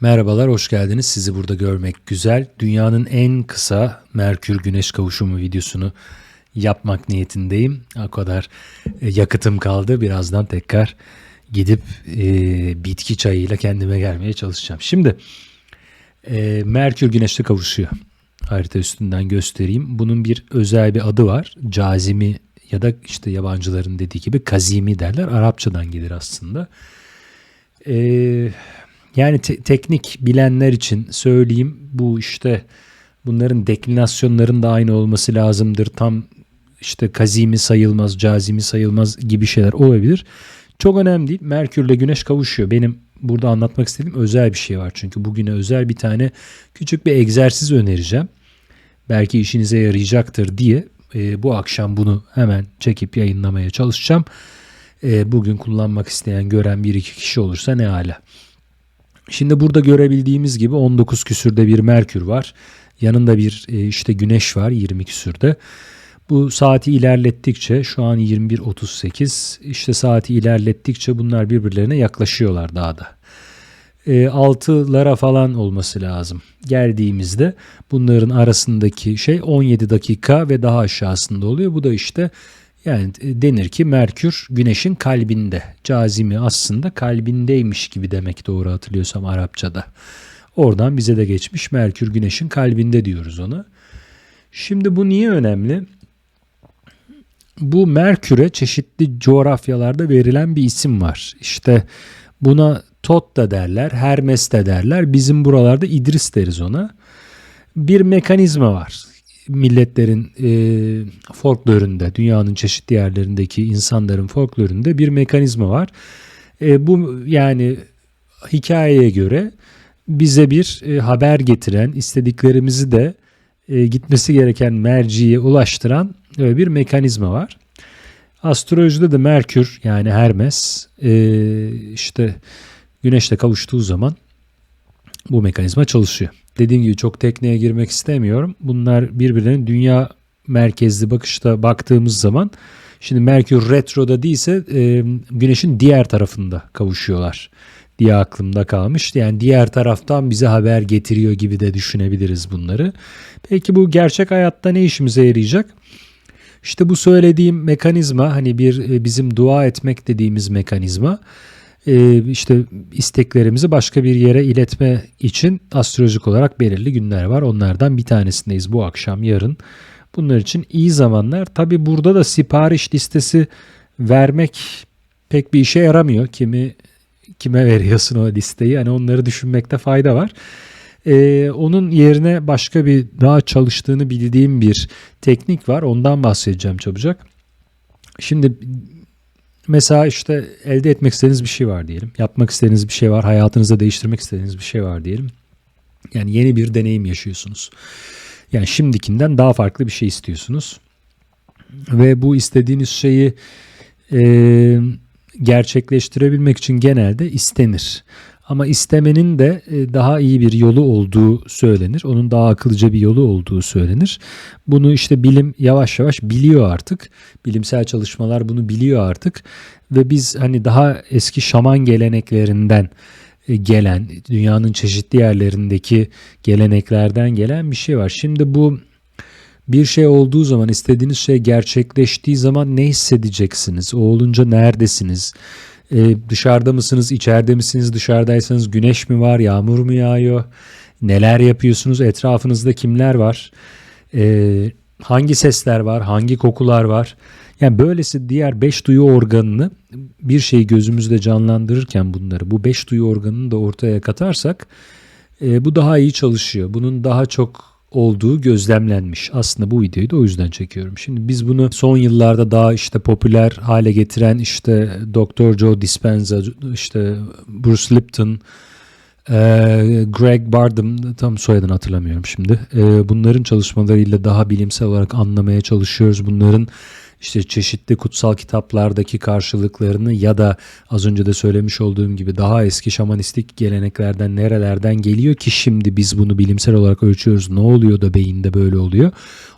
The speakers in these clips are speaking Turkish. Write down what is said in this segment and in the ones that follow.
Merhabalar, hoş geldiniz. Sizi burada görmek güzel. Dünyanın en kısa Merkür Güneş kavuşumu videosunu yapmak niyetindeyim. O kadar e, yakıtım kaldı. Birazdan tekrar gidip e, bitki çayıyla kendime gelmeye çalışacağım. Şimdi e, Merkür Güneş'te kavuşuyor. Harita üstünden göstereyim. Bunun bir özel bir adı var. Cazimi ya da işte yabancıların dediği gibi kazimi derler. Arapçadan gelir aslında. Eee yani te- teknik bilenler için söyleyeyim bu işte bunların deklinasyonların da aynı olması lazımdır. Tam işte kazimi sayılmaz, cazimi sayılmaz gibi şeyler olabilir. Çok önemli değil. Merkürle Güneş kavuşuyor. Benim burada anlatmak istediğim özel bir şey var. Çünkü bugüne özel bir tane küçük bir egzersiz önereceğim. Belki işinize yarayacaktır diye e, bu akşam bunu hemen çekip yayınlamaya çalışacağım. E, bugün kullanmak isteyen, gören bir iki kişi olursa ne ala. Şimdi burada görebildiğimiz gibi 19 küsürde bir Merkür var. Yanında bir e, işte Güneş var 20 küsürde. Bu saati ilerlettikçe şu an 21.38 işte saati ilerlettikçe bunlar birbirlerine yaklaşıyorlar daha da. E, altılara falan olması lazım. Geldiğimizde bunların arasındaki şey 17 dakika ve daha aşağısında oluyor. Bu da işte yani e, denir ki Merkür Güneş'in kalbinde. Cazimi aslında kalbindeymiş gibi demek doğru hatırlıyorsam Arapçada. Oradan bize de geçmiş Merkür Güneş'in kalbinde diyoruz ona. Şimdi bu niye önemli? Bu Merkür'e çeşitli coğrafyalarda verilen bir isim var. İşte buna Tot da derler, Hermes de derler. Bizim buralarda İdris deriz ona. Bir mekanizma var milletlerin e, folklorunda, dünyanın çeşitli yerlerindeki insanların folklorunda bir mekanizma var. E, bu yani hikayeye göre bize bir e, haber getiren, istediklerimizi de e, gitmesi gereken merciye ulaştıran e, bir mekanizma var. Astrolojide de Merkür yani Hermes e, işte Güneşle kavuştuğu zaman bu mekanizma çalışıyor. Dediğim gibi çok tekneye girmek istemiyorum. Bunlar birbirlerinin dünya merkezli bakışta baktığımız zaman şimdi Merkür retroda değilse e, Güneş'in diğer tarafında kavuşuyorlar diye aklımda kalmış. Yani diğer taraftan bize haber getiriyor gibi de düşünebiliriz bunları. Peki bu gerçek hayatta ne işimize yarayacak? İşte bu söylediğim mekanizma hani bir bizim dua etmek dediğimiz mekanizma e, işte isteklerimizi başka bir yere iletme için astrolojik olarak belirli günler var. Onlardan bir tanesindeyiz bu akşam yarın. Bunlar için iyi zamanlar. Tabi burada da sipariş listesi vermek pek bir işe yaramıyor. Kimi kime veriyorsun o listeyi? Hani onları düşünmekte fayda var. Ee, onun yerine başka bir daha çalıştığını bildiğim bir teknik var. Ondan bahsedeceğim çabucak. Şimdi Mesela işte elde etmek istediğiniz bir şey var diyelim. Yapmak istediğiniz bir şey var. Hayatınızda değiştirmek istediğiniz bir şey var diyelim. Yani yeni bir deneyim yaşıyorsunuz. Yani şimdikinden daha farklı bir şey istiyorsunuz. Ve bu istediğiniz şeyi e, gerçekleştirebilmek için genelde istenir. Ama istemenin de e, daha iyi bir yolu olduğu söylenir. Onun daha akıllıca bir yolu olduğu söylenir. Bunu işte bilim yavaş yavaş biliyor artık. Bilimsel çalışmalar bunu biliyor artık. Ve biz hani daha eski şaman geleneklerinden e, gelen, dünyanın çeşitli yerlerindeki geleneklerden gelen bir şey var. Şimdi bu bir şey olduğu zaman, istediğiniz şey gerçekleştiği zaman ne hissedeceksiniz? O olunca neredesiniz? Ee, dışarıda mısınız, içeride misiniz, dışarıdaysanız güneş mi var, yağmur mu yağıyor, neler yapıyorsunuz, etrafınızda kimler var, ee, hangi sesler var, hangi kokular var. Yani böylesi diğer beş duyu organını bir şeyi gözümüzde canlandırırken bunları bu beş duyu organını da ortaya katarsak e, bu daha iyi çalışıyor. Bunun daha çok olduğu gözlemlenmiş. Aslında bu videoyu da o yüzden çekiyorum. Şimdi biz bunu son yıllarda daha işte popüler hale getiren işte Dr. Joe Dispenza, işte Bruce Lipton, e, Greg Bardem tam soyadını hatırlamıyorum şimdi. E, bunların çalışmalarıyla daha bilimsel olarak anlamaya çalışıyoruz. Bunların işte çeşitli kutsal kitaplardaki karşılıklarını ya da az önce de söylemiş olduğum gibi daha eski şamanistik geleneklerden nerelerden geliyor ki şimdi biz bunu bilimsel olarak ölçüyoruz. Ne oluyor da beyinde böyle oluyor?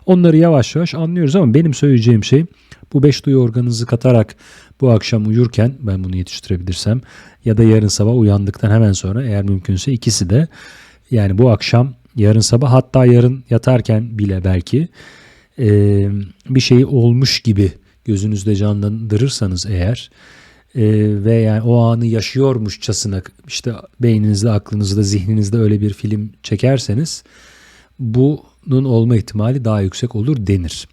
Onları yavaş yavaş anlıyoruz ama benim söyleyeceğim şey bu beş duyu organınızı katarak bu akşam uyurken ben bunu yetiştirebilirsem ya da yarın sabah uyandıktan hemen sonra eğer mümkünse ikisi de yani bu akşam yarın sabah hatta yarın yatarken bile belki e, bir şey olmuş gibi gözünüzde canlandırırsanız eğer e, ve yani o anı yaşıyormuşçasına işte beyninizde, aklınızda, zihninizde öyle bir film çekerseniz bunun olma ihtimali daha yüksek olur denir.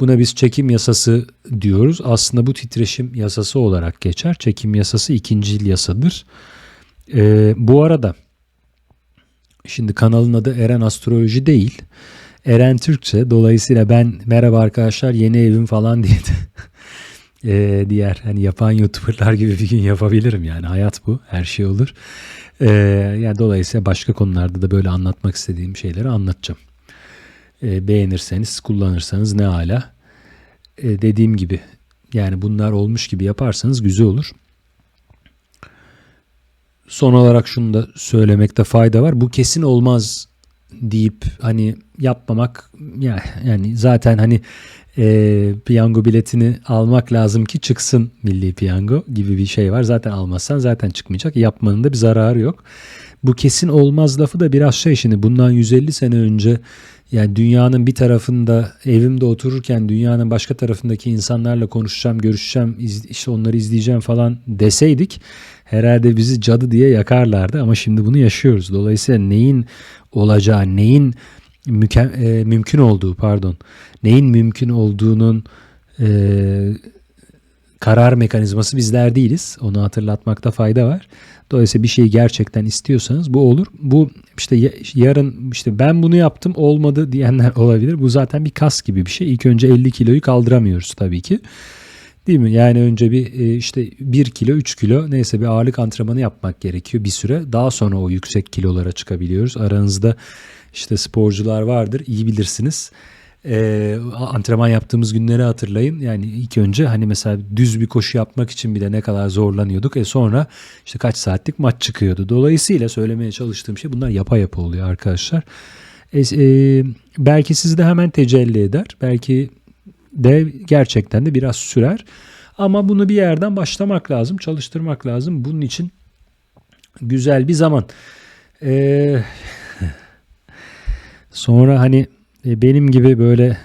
Buna biz çekim yasası diyoruz. Aslında bu titreşim yasası olarak geçer. Çekim yasası ikincil yasadır. E, bu arada Şimdi kanalın adı Eren Astroloji değil. Eren Türkçe. Dolayısıyla ben merhaba arkadaşlar yeni evim falan diye e, diğer hani yapan YouTuber'lar gibi bir gün yapabilirim yani hayat bu. Her şey olur. E, yani dolayısıyla başka konularda da böyle anlatmak istediğim şeyleri anlatacağım. E, beğenirseniz, kullanırsanız ne hala. E, dediğim gibi yani bunlar olmuş gibi yaparsanız güzel olur. Son olarak şunu da söylemekte fayda var. Bu kesin olmaz deyip hani yapmamak ya yani zaten hani e, piyango biletini almak lazım ki çıksın milli piyango gibi bir şey var. Zaten almazsan zaten çıkmayacak. Yapmanın da bir zararı yok. Bu kesin olmaz lafı da biraz şey şimdi bundan 150 sene önce yani dünyanın bir tarafında evimde otururken dünyanın başka tarafındaki insanlarla konuşacağım, görüşeceğim, işte onları izleyeceğim falan deseydik herhalde bizi cadı diye yakarlardı ama şimdi bunu yaşıyoruz. Dolayısıyla neyin olacağı, neyin müke- e, mümkün olduğu pardon, neyin mümkün olduğunun e, karar mekanizması bizler değiliz. Onu hatırlatmakta fayda var. Dolayısıyla bir şeyi gerçekten istiyorsanız bu olur. Bu işte yarın işte ben bunu yaptım olmadı diyenler olabilir. Bu zaten bir kas gibi bir şey. İlk önce 50 kiloyu kaldıramıyoruz tabii ki. Değil mi? Yani önce bir e, işte 1 kilo 3 kilo neyse bir ağırlık antrenmanı yapmak gerekiyor bir süre. Daha sonra o yüksek kilolara çıkabiliyoruz. Aranızda işte sporcular vardır iyi bilirsiniz. Ee, antrenman yaptığımız günleri hatırlayın. Yani ilk önce hani mesela düz bir koşu yapmak için bile ne kadar zorlanıyorduk. E sonra işte kaç saatlik maç çıkıyordu. Dolayısıyla söylemeye çalıştığım şey bunlar yapa yapa oluyor arkadaşlar. E, e, belki sizde hemen tecelli eder. Belki de gerçekten de biraz sürer. Ama bunu bir yerden başlamak lazım, çalıştırmak lazım. Bunun için güzel bir zaman. Ee, sonra hani e, benim gibi böyle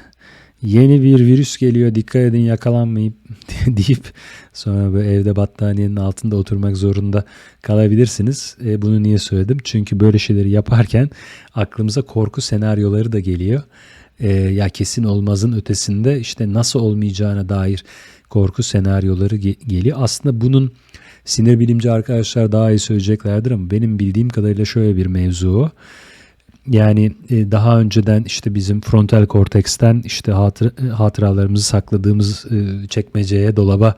yeni bir virüs geliyor dikkat edin yakalanmayıp deyip sonra böyle evde battaniyenin altında oturmak zorunda kalabilirsiniz. E, bunu niye söyledim? Çünkü böyle şeyleri yaparken aklımıza korku senaryoları da geliyor e, ya kesin olmazın ötesinde işte nasıl olmayacağına dair korku senaryoları ge- geliyor. Aslında bunun sinir bilimci arkadaşlar daha iyi söyleyeceklerdir ama benim bildiğim kadarıyla şöyle bir mevzu. Yani e, daha önceden işte bizim frontal korteksten işte hatır, hatıralarımızı sakladığımız e, çekmeceye, dolaba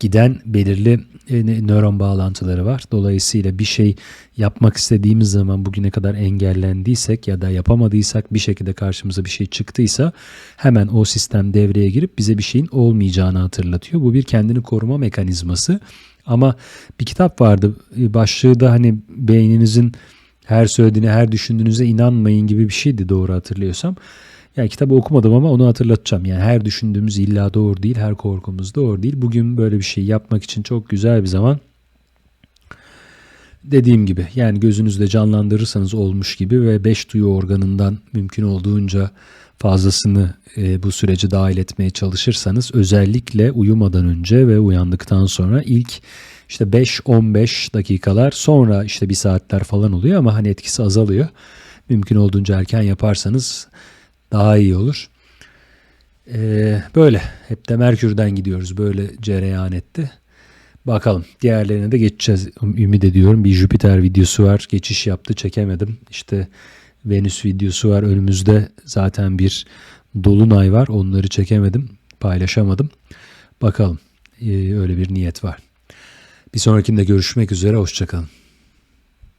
giden belirli e, nöron bağlantıları var. Dolayısıyla bir şey yapmak istediğimiz zaman bugüne kadar engellendiysek ya da yapamadıysak bir şekilde karşımıza bir şey çıktıysa hemen o sistem devreye girip bize bir şeyin olmayacağını hatırlatıyor. Bu bir kendini koruma mekanizması. Ama bir kitap vardı e, başlığı da hani beyninizin her söylediğine her düşündüğünüze inanmayın gibi bir şeydi doğru hatırlıyorsam. Yani kitabı okumadım ama onu hatırlatacağım. Yani her düşündüğümüz illa doğru değil, her korkumuz doğru değil. Bugün böyle bir şey yapmak için çok güzel bir zaman. Dediğim gibi yani gözünüzde canlandırırsanız olmuş gibi ve beş duyu organından mümkün olduğunca fazlasını e, bu sürece dahil etmeye çalışırsanız özellikle uyumadan önce ve uyandıktan sonra ilk işte 5-15 dakikalar sonra işte bir saatler falan oluyor ama hani etkisi azalıyor. Mümkün olduğunca erken yaparsanız daha iyi olur. Ee, böyle hep de Merkür'den gidiyoruz böyle cereyan etti. Bakalım diğerlerine de geçeceğiz ümit ediyorum. Bir Jüpiter videosu var geçiş yaptı çekemedim. İşte Venüs videosu var önümüzde zaten bir dolunay var onları çekemedim paylaşamadım. Bakalım ee, öyle bir niyet var. Bir sonrakinde görüşmek üzere hoşçakalın.